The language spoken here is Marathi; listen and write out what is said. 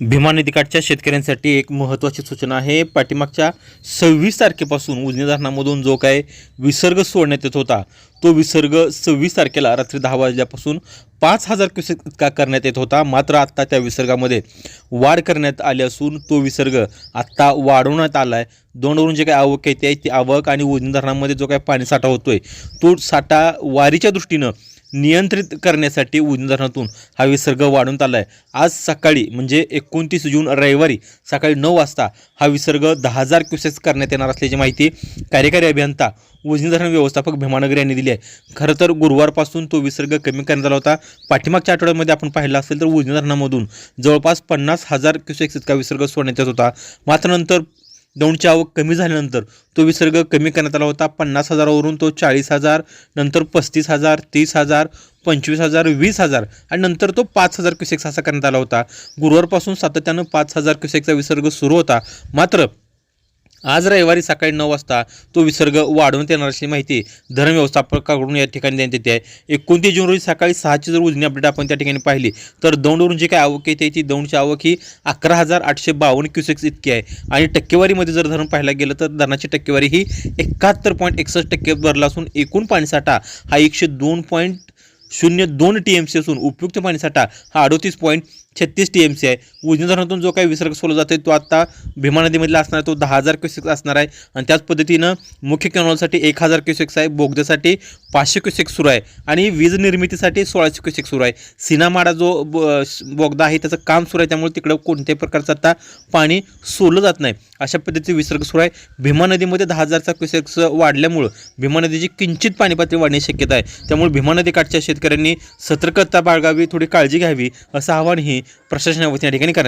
भीमा नदीकाठच्या शेतकऱ्यांसाठी एक महत्त्वाची सूचना आहे. पाठीमागच्या सव्वीस तारखेपासून उजनी धरणामधून जो काय विसर्ग सोडण्यात येत होता तो विसर्ग सव्वीस तारखेला रात्री दहा वाजल्यापासून पाच हजार क्युसेक इतका करण्यात येत होता. मात्र आत्ता त्या विसर्गामध्ये वाढ करण्यात आली असून तो विसर्ग आत्ता वाढवण्यात आला आहे दोनवरून जे काही आवक येते ती आवक आणि उजनी धरणामध्ये जो काही पाणीसाठा आहे तो साठा वारीच्या दृष्टीनं नियंत्रित करण्यासाठी उजनी धरणातून हा विसर्ग वाढून आला आहे आज सकाळी म्हणजे एकोणतीस जून रविवारी सकाळी नऊ वाजता हा विसर्ग दहा हजार क्युसेस करण्यात येणार असल्याची माहिती कार्यकारी अभियंता उजनी धरण व्यवस्थापक भीमानगर यांनी दिली आहे. खरं तर गुरुवारपासून तो विसर्ग कमी करण्यात आला होता. पाठीमागच्या आठवड्यामध्ये आपण पाहिला असेल तर उजनी धरणामधून जवळपास पन्नास हजार क्युसेक्स इतका विसर्ग सोडण्यात येत होता. मात्र नंतर दौंडची आवक कमी झाल्यानंतर तो विसर्ग कमी करण्यात आला होता. पन्नास हजारावरून तो चाळीस हजार नंतर पस्तीस हजार तीस हजार पंचवीस हजार वीस हजार आणि नंतर तो पाच हजार क्युसेक्स असा करण्यात आला होता. गुरुवारपासून सातत्यानं पाच हजार क्युसेकचा विसर्ग सुरू होता. मात्र आज रविवारी सकाळी नऊ वाजता तो विसर्ग वाढवण्यात येणार अशी माहिती धरण व्यवस्थापकाकडून या ठिकाणी देण्यात येते. आहे एकोणतीस जून रोजी सकाळी सहाची जर उजनी अपडेट आपण त्या ठिकाणी पाहिली तर दौंडवरून जी काय आवक येते ती दौंडची आवक ही अकरा हजार आठशे बावन्न क्युसेक्स इतकी आहे. आणि टक्केवारीमध्ये जर धरण पाहायला गेलं तर धरणाची टक्केवारी ही एकाहत्तर पॉईंट एकसष्ट टक्के भरला असून एकूण पाणीसाठा हा एकशे दोन पॉईंट शून्य दोन टी एम सी असून उपयुक्त पाणीसाठा हा अडोतीस पॉईंट छत्तीस टी एम सी आहे. उजनी धरणातून जो काही विसर्ग सोडला जातो तो आता भीमा नदीमधला असणार आहे तो दहा हजार क्युसेक्स असणार आहे. आणि त्याच पद्धतीनं मुख्य कॅनॉलसाठी एक हजार क्युसेक्स आहे बोगद्यासाठी पाचशे क्युसेक्स सुरू आहे. आणि वीज निर्मितीसाठी सोळाशे क्युसेक्स सुरू आहे. सिनामाडा जो ब- श- बोगदा आहे त्याचं काम सुरू आहे त्यामुळे तिकडं कोणत्याही प्रकारचं आता पाणी सोडलं जात नाही. अशा पद्धतीचे विसर्ग सुरू आहे. भीमा नदीमध्ये दहा हजारचा क्युसेक्स वाढल्यामुळं भीमा नदीची किंचित पाणी पातळी वाढण्याची शक्यता आहे. त्यामुळे भीमा नदीकाठच्या शेतकऱ्यांनी सतर्कता बाळगावी थोडी काळजी घ्यावी असं आवाहनही प्रशासनाच्या वतीने या ठिकाणी करण्यात